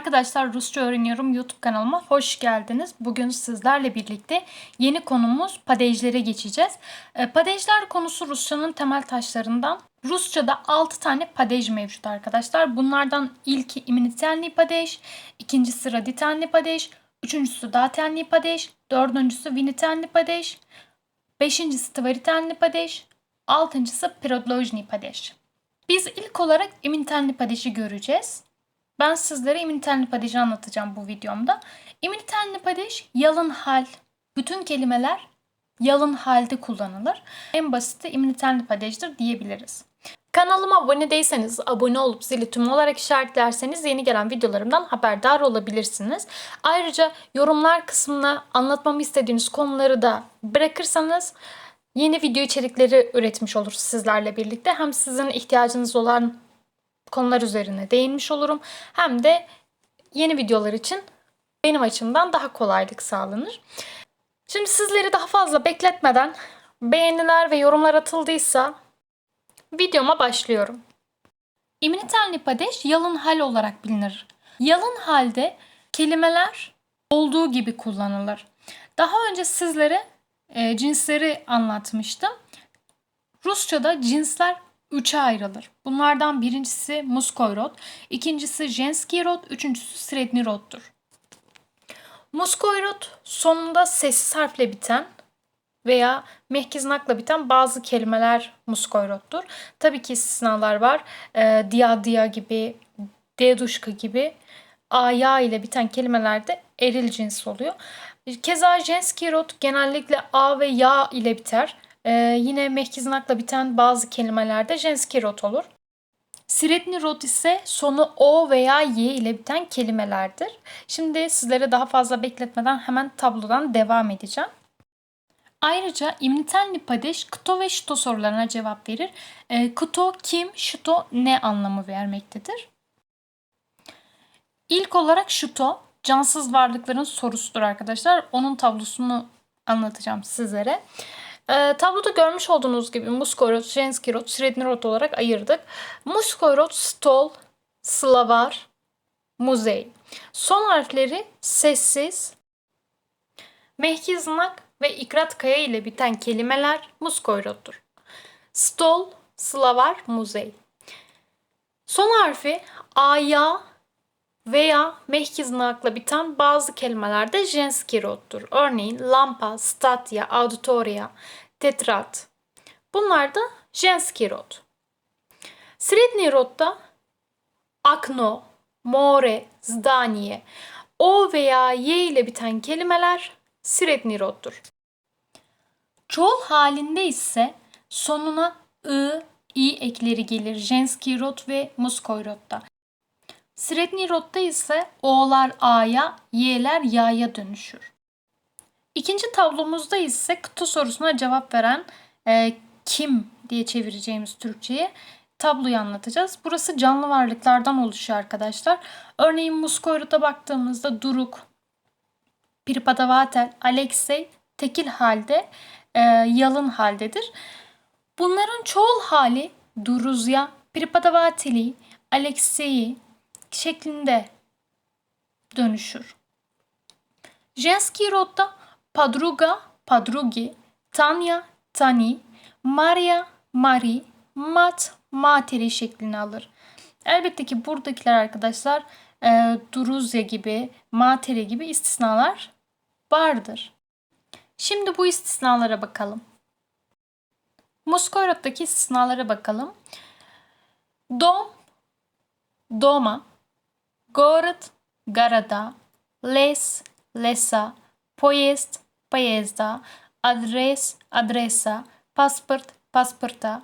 Arkadaşlar Rusça öğreniyorum YouTube kanalıma hoş geldiniz. Bugün sizlerle birlikte yeni konumuz padejlere geçeceğiz. E, Padejler konusu Rusçanın temel taşlarından. Rusçada 6 tane padej mevcut arkadaşlar. Bunlardan ilki iminitelni padej, ikincisi raditelni padej, üçüncüsü datelni padej, dördüncüsü vinitelni padej, beşincisi tvaritelni padej, altıncısı prodlojni padej. Biz ilk olarak iminitelni padeji göreceğiz. Ben sizlere iminitelni padeji anlatacağım bu videomda. İminitelni padej yalın hal. Bütün kelimeler yalın halde kullanılır. En basiti iminitelni padejdir diyebiliriz. Kanalıma abone değilseniz abone olup zili tüm olarak işaretlerseniz yeni gelen videolarımdan haberdar olabilirsiniz. Ayrıca yorumlar kısmına anlatmamı istediğiniz konuları da bırakırsanız yeni video içerikleri üretmiş oluruz sizlerle birlikte. Hem sizin ihtiyacınız olan konular üzerine değinmiş olurum. Hem de yeni videolar için benim açımdan daha kolaylık sağlanır. Şimdi sizleri daha fazla bekletmeden beğeniler ve yorumlar atıldıysa videoma başlıyorum. İminitelni padej yalın hal olarak bilinir. Yalın halde kelimeler olduğu gibi kullanılır. Daha önce sizlere e, cinsleri anlatmıştım. Rusça'da cinsler üçe ayrılır. Bunlardan birincisi muskoy ikincisi jenski üçüncüsü sredni roddur. Sonunda sessiz harfle biten veya mehkiznakla biten bazı kelimeler muskoy. Tabii ki istisnalar var. E, dia dia gibi, deduşka gibi aya ile biten kelimeler de eril cins oluyor. Keza jenski genellikle a ve ya ile biter. Ee, yine mehkiznakla biten bazı kelimelerde jenski rot olur. Siretni rot ise sonu o veya y ile biten kelimelerdir. Şimdi sizlere daha fazla bekletmeden hemen tablodan devam edeceğim. Ayrıca imnitelni padeş kto ve şito sorularına cevap verir. E, kto kim, şito ne anlamı vermektedir. İlk olarak şito cansız varlıkların sorusudur arkadaşlar. Onun tablosunu anlatacağım sizlere. E, tabloda görmüş olduğunuz gibi Muskoyrot, Jenskirot, Srednirot olarak ayırdık. Muskoyrot, Stol, Slavar, Muzey. Son harfleri sessiz, mehkiznak ve ikrat kaya ile biten kelimeler Muskoyrot'tur. Stol, Slavar, Muzey. Son harfi aya veya mehkiznakla biten bazı kelimelerde jenski roddur. Örneğin lampa, statya, auditoria, tetrat. Bunlar da jenski rod. Sredni rodda akno, more, zdaniye, o veya y ile biten kelimeler sredni roddur. Çoğul halinde ise sonuna ı, i ekleri gelir jenski rod ve muskoy rodda. Sredni rodda ise O'lar A'ya, Y'ler Ya'ya dönüşür. İkinci tablomuzda ise kıta sorusuna cevap veren e, kim diye çevireceğimiz Türkçe'ye tabloyu anlatacağız. Burası canlı varlıklardan oluşuyor arkadaşlar. Örneğin Muskoyrut'a baktığımızda Duruk, Piripatavatel, Alexey tekil halde, e, yalın haldedir. Bunların çoğul hali Duruzya, Piripatavateli, Alexei, şeklinde dönüşür. Jenski rodda padruga, padrugi, Tanya, Tani, Maria, Mari, Mat, Materi şeklini alır. Elbette ki buradakiler arkadaşlar e, Duruzya gibi, Materi gibi istisnalar vardır. Şimdi bu istisnalara bakalım. Muskoyrot'taki istisnalara bakalım. Dom, Doma, Город – города, лес – леса, поезд – поезда, адрес – адреса, паспорт – паспорта,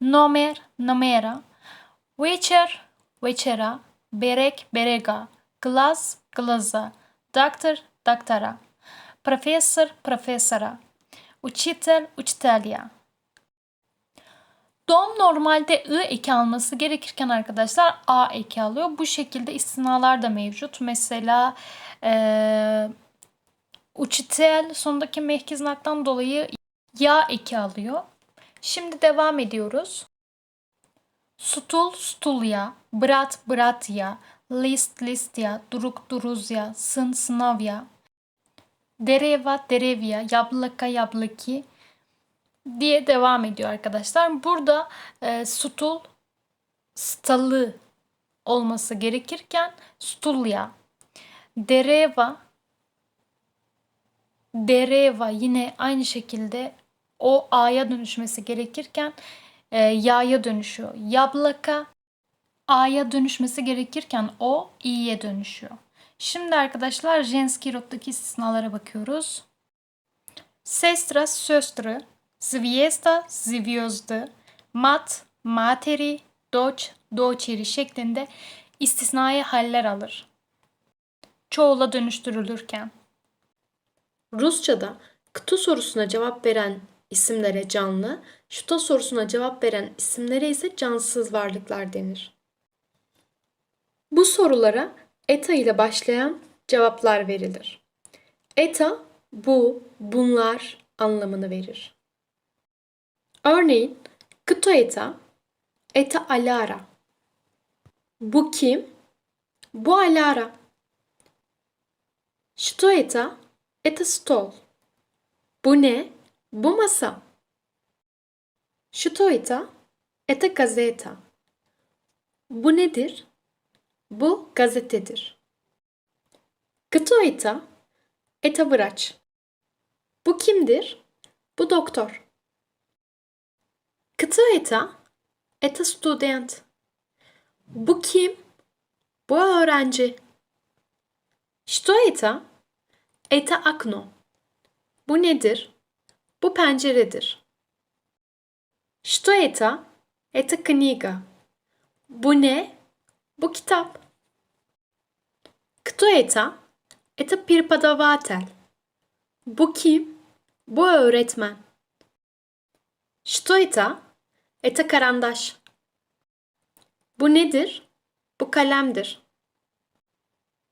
номер – номера, вечер – вечера, берег – берега, глаз – глаза, доктор – доктора, профессор – профессора, учитель – учителя. Dom normalde ı eki alması gerekirken arkadaşlar a eki alıyor. Bu şekilde istinalar da mevcut. Mesela e, uçitel sonundaki mehkiznaktan dolayı ya eki alıyor. Şimdi devam ediyoruz. Stul, stulya, brat, bratya, list listya, druk druzya, sın sınavya, dereva derevya, yablaka yablaki diye devam ediyor arkadaşlar. Burada e, stul stalı olması gerekirken stulya, dereva dereva yine aynı şekilde o a'ya dönüşmesi gerekirken e, ya'ya dönüşüyor. Yablaka a'ya dönüşmesi gerekirken o i'ye dönüşüyor. Şimdi arkadaşlar Jenski Rod'daki istisnalara bakıyoruz. Sestra söstrü, zviesta zviozdı, mat, materi, doç, doçeri şeklinde istisnai haller alır. Çoğula dönüştürülürken. Rusça'da kıta sorusuna cevap veren isimlere canlı, şuta sorusuna cevap veren isimlere ise cansız varlıklar denir. Bu sorulara eta ile başlayan cevaplar verilir. Eta bu, bunlar anlamını verir. Örneğin kıto eta, eta alara. Bu kim? Bu alara. Što eta, eta stol. Bu ne? Bu masa. Što eta, eta gazeta. Bu nedir? Bu gazetedir. Kto eta? Eta vraç. Bu kimdir? Bu doktor. Kto eta? Eta student. Bu kim? Bu öğrenci. Što eta? Eta akno. Bu nedir? Bu penceredir. Što eta? Eta kniga. Bu ne? Bu kitap. Kto eta? Eta prepodavatel. Bu kim? Bu öğretmen. Što eta? Eta karandaş. Bu nedir? Bu kalemdir.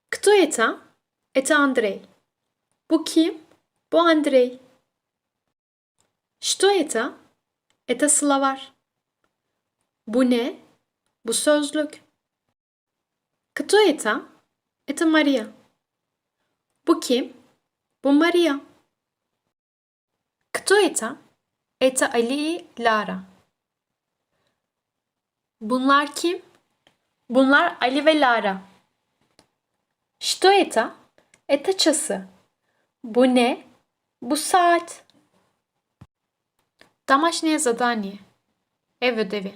Kto eta? Eta Andrei. Bu kim? Bu Andrei. Što eta? Eta slavar. Bu ne? Bu sözlük. Kto eta? Eta Maria. Bu kim? Bu Maria. Kto eta? Eta Ali Lara. Bunlar kim? Bunlar Ali ve Lara. Što eta? Eta çası. Bu ne? Bu saat. Домашнее задание. Ev ödevi.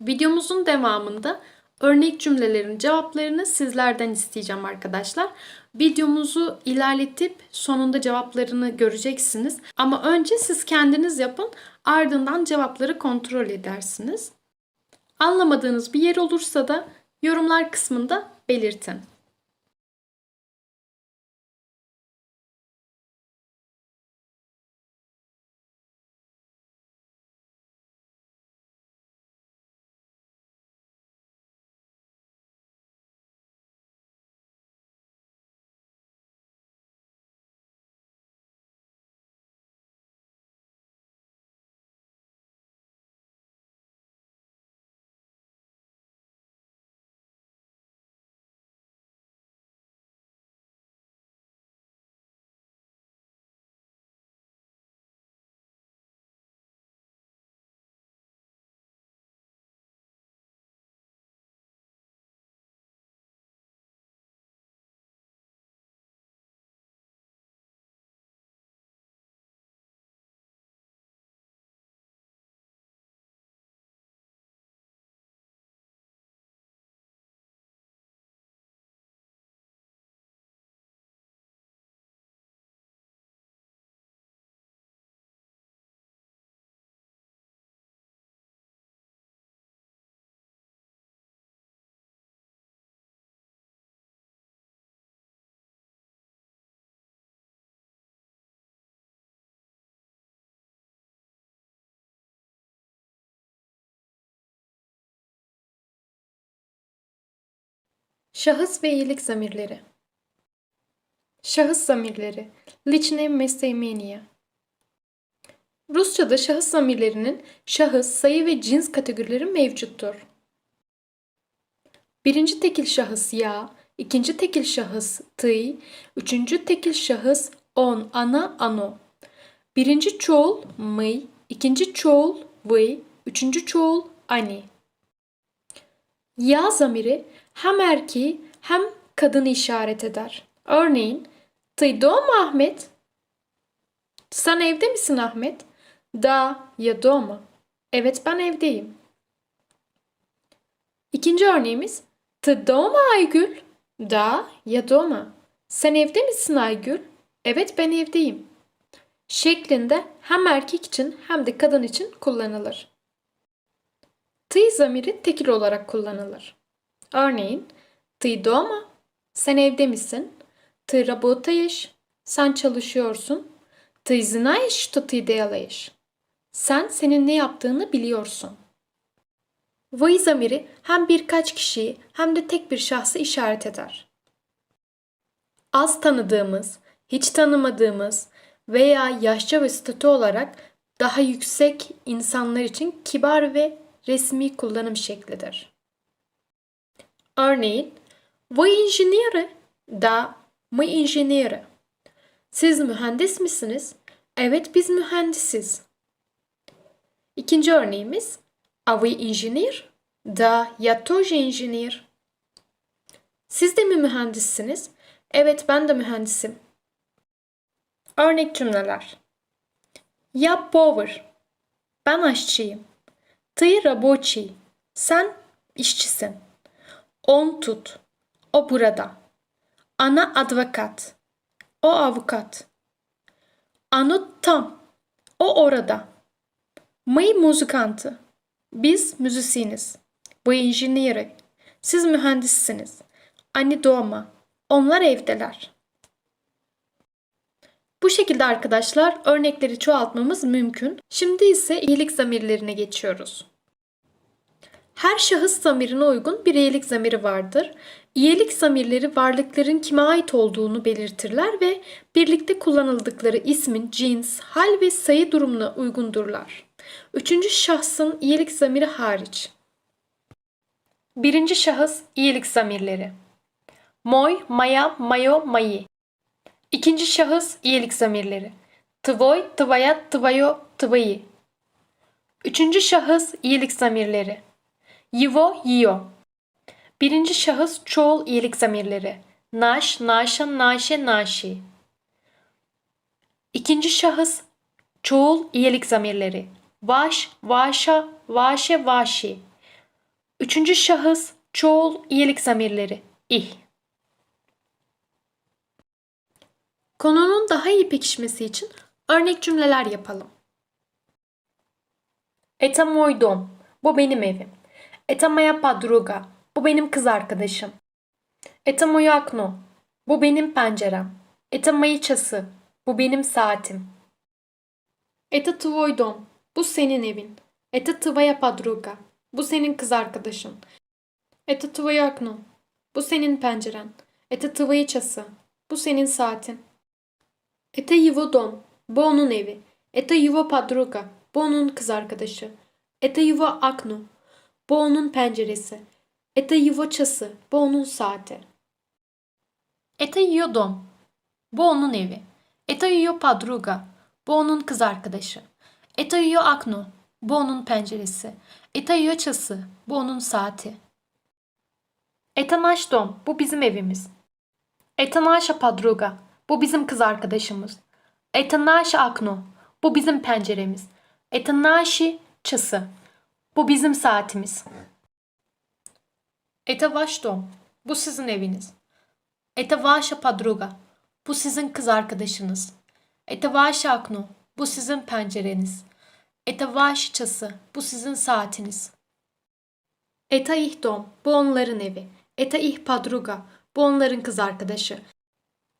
Videomuzun devamında örnek cümlelerin cevaplarını sizlerden isteyeceğim arkadaşlar. Videomuzu ilerletip sonunda cevaplarını göreceksiniz. Ama önce siz kendiniz yapın. Ardından cevapları kontrol edersiniz. Anlamadığınız bir yer olursa da yorumlar kısmında belirtin. Şahıs ve iyilik zamirleri. Şahıs zamirleri. Lichne mestemeniye. Rusça'da şahıs zamirlerinin şahıs, sayı ve cins kategorileri mevcuttur. Birinci tekil şahıs ya, ikinci tekil şahıs tı, üçüncü tekil şahıs on, ana, ano. Birinci çoğul mı, ikinci çoğul vı, üçüncü çoğul ani. Ya zamiri hem erkeği hem kadını işaret eder. Örneğin Tıydom Ahmet. Sen evde misin Ahmet? Da ya doma. Evet ben evdeyim. İkinci örneğimiz Tıdoma Aygül. Da ya doma. Sen evde misin Aygül? Evet ben evdeyim. Şeklinde hem erkek için hem de kadın için kullanılır. Tı zamiri tekil olarak kullanılır. Örneğin Ты дома? Sen evde misin? Ты работаешь? Sen çalışıyorsun. Ты знаешь, что ты делаешь? Sen senin ne yaptığını biliyorsun. Vay zamiri hem birkaç kişiyi hem de tek bir şahsı işaret eder. Az tanıdığımız, hiç tanımadığımız veya yaşça ve statü olarak daha yüksek insanlar için kibar ve resmi kullanım şeklidir. Örneğin, Вы инженеры? Da, мы инженеры. Siz mühendis misiniz? Evet biz mühendisiz. İkinci örneğimiz А вы инженер? Да, я тоже инженер. Siz de mi mühendissiniz? Evet ben de mühendisim. Örnek cümleler. Я повар. Ben aşçıyım. Ты рабочий. Sen işçisin. On tut. O burada. Ana advokat. O avukat. Ано tam. O orada. Мы музыканты. Biz müzisyeniz. Bu inженеры. Siz mühendissiniz. Они дома. Onlar evdeler. Bu şekilde arkadaşlar örnekleri çoğaltmamız mümkün. Şimdi ise iyilik zamirlerine geçiyoruz. Her şahıs zamirine uygun bir iyilik zamiri vardır. İyilik zamirleri varlıkların kime ait olduğunu belirtirler ve birlikte kullanıldıkları ismin cins, hal ve sayı durumuna uygundurlar. Üçüncü şahsın iyilik zamiri hariç. Birinci şahıs iyilik zamirleri. Moy, maya, mayo, mayi. İkinci şahıs iyilik zamirleri. Tvoy, tvaya, tvayo, tvayi. Üçüncü şahıs iyilik zamirleri. Yivo, yiyo. Birinci şahıs çoğul iyilik zamirleri. Naş, naşa, naşe, naşi. İkinci şahıs çoğul iyilik zamirleri. Vaş, vaşa, vaşe, vaşi. Üçüncü şahıs çoğul iyilik zamirleri. İh. Konunun daha iyi pekişmesi için örnek cümleler yapalım. Etamoydom. Bu benim evim. Eta mia padruga. Bu benim kız arkadaşım. Eta mio akno. Bu benim pencerem. Eta maiçası. Bu benim saatim. Eta tvoi dom. Bu senin evin. Eta tvoya padruga. Bu senin kız arkadaşın. Eta tvoi akno. Bu senin penceren. Eta tvoi çası. Bu senin saatin. Eta yuvo dom. Bu onun evi. Eta yuvo padruga. Bu onun kız arkadaşı. Eta yuvo akno. Bu onun penceresi. Eta yuva çası. Bu onun saati. Eta yiyor dom. Bu onun evi. Eta yiyor padruga. Bu onun kız arkadaşı. Eta yiyor akno. Bu onun penceresi. Eta yiyor çası. Bu onun saati. Eta naş dom. Bu bizim evimiz. Eta naşa padruga. Bu bizim kız arkadaşımız. Eta naşa akno. Bu bizim penceremiz. Eta naşi çası. Bu bizim saatimiz. Eta vaş dom. Bu sizin eviniz. Eta vaşa padruga. Bu sizin kız arkadaşınız. Eta vaşa akno. Bu sizin pencereniz. Eta vaşi çası. Bu sizin saatiniz. Eta ih dom. Bu onların evi. Eta ih padruga. Bu onların kız arkadaşı.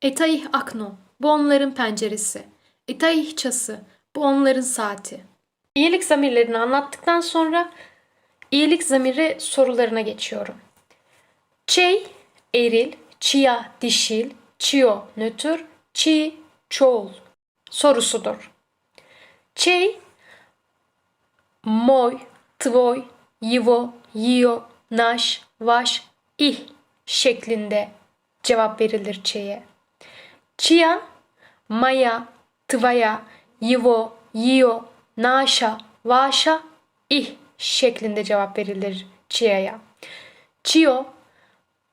Eta ih akno. Bu onların penceresi. Eta ih çası. Bu onların saati. İyilik zamirlerini anlattıktan sonra iyilik zamiri sorularına geçiyorum. Çey eril, çiya dişil, çiyo nötr, çi çoğul sorusudur. Çey moy, tvoy, yivo, yiyo, naş, vaş, ih şeklinde cevap verilir çeye. Çiya, maya, tvaya, yivo, yiyo, naşa, vaşa, ih şeklinde cevap verilir çiyaya. Çiyo,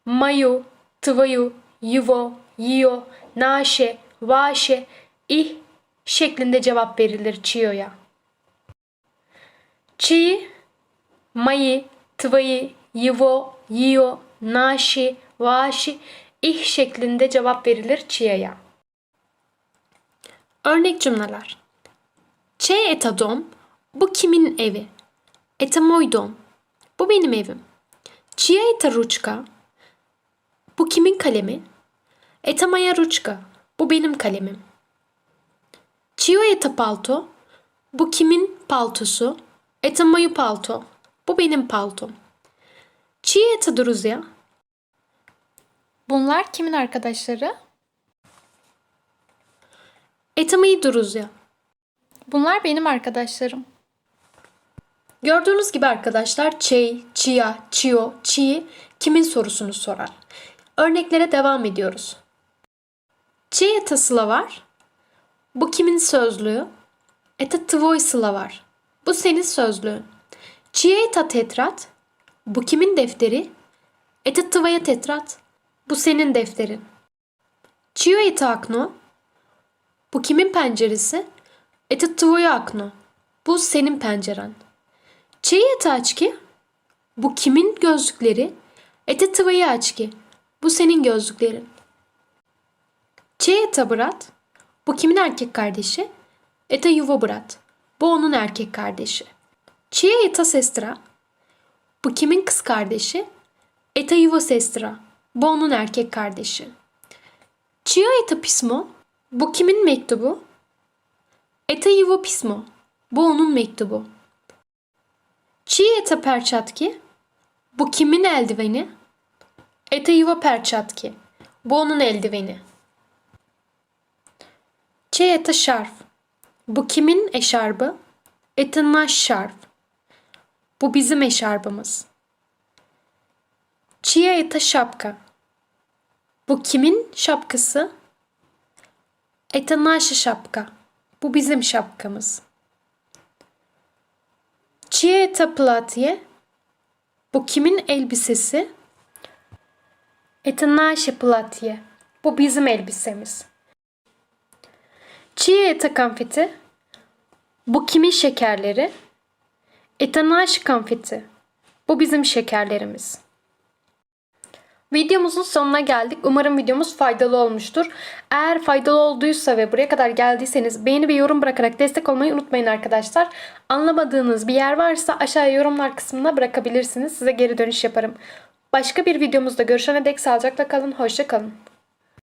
mayu, tıvayu, yuvo, yiyo, naşe, vaşe, ih şeklinde cevap verilir çiyoya. Çi, mayi, tıvayı, yivo, yiyo, naşi, vaşi, ih şeklinde cevap verilir çiyaya. Örnek cümleler Ç etadom. Bu kimin evi? Eta. Bu benim evim. Çiya eta ruçka. Bu kimin kalemi? Eta moja ruçka. Bu benim kalemim. Çiyo eta palto. Bu kimin paltosu? Eta palto. Bu benim paltom. Çiye eta druzya. Bunlar kimin arkadaşları? Eta moji druzya. Bunlar benim arkadaşlarım. Gördüğünüz gibi arkadaşlar çey, çiya, çiyo, çi kimin sorusunu sorar. Örneklere devam ediyoruz. Çiye eta var. Bu kimin sözlüğü? Eta tvoj var. Bu senin sözlüğün. Çiye eta tetrat. Bu kimin defteri? Eta tvoja tetrat. Bu senin defterin. Çiyo eta akno. Bu kimin penceresi? Eta tvoje akno. Bu senin penceren. Çiye eta açki. Bu kimin gözlükleri? Eta tvoje açki. Bu senin gözlüklerin. Çiye eta brat. Bu kimin erkek kardeşi? Eta yuva brat. Bu onun erkek kardeşi. Çiye eta sestra. Bu kimin kız kardeşi? Eta yuva sestra. Bu onun erkek kardeşi. Çiye eta pismo. Bu kimin mektubu? Etejivo pismo. Bu onun mektubu. Çiğ ete perçatki? Bu kimin eldiveni? Etejivo perçatki. Bu onun eldiveni. Çiğ ete şarf. Bu kimin eşarbı? Etinnaş şarf. Bu bizim eşarbımız. Çiğ ete şapka. Bu kimin şapkası? Etinnaş şapka. Bu bizim şapkamız. Чье это платье? Bu kimin elbisesi? Это наше платье. Bu bizim elbisemiz. Чьи это конфеты? Bu kimin şekerleri? Это наши конфеты. Bu bizim şekerlerimiz. Videomuzun sonuna geldik. Umarım videomuz faydalı olmuştur. Eğer faydalı olduysa ve buraya kadar geldiyseniz beğeni ve yorum bırakarak destek olmayı unutmayın arkadaşlar. Anlamadığınız bir yer varsa aşağıya yorumlar kısmına bırakabilirsiniz. Size geri dönüş yaparım. Başka bir videomuzda görüşene dek sağlıcakla kalın. Hoşça kalın.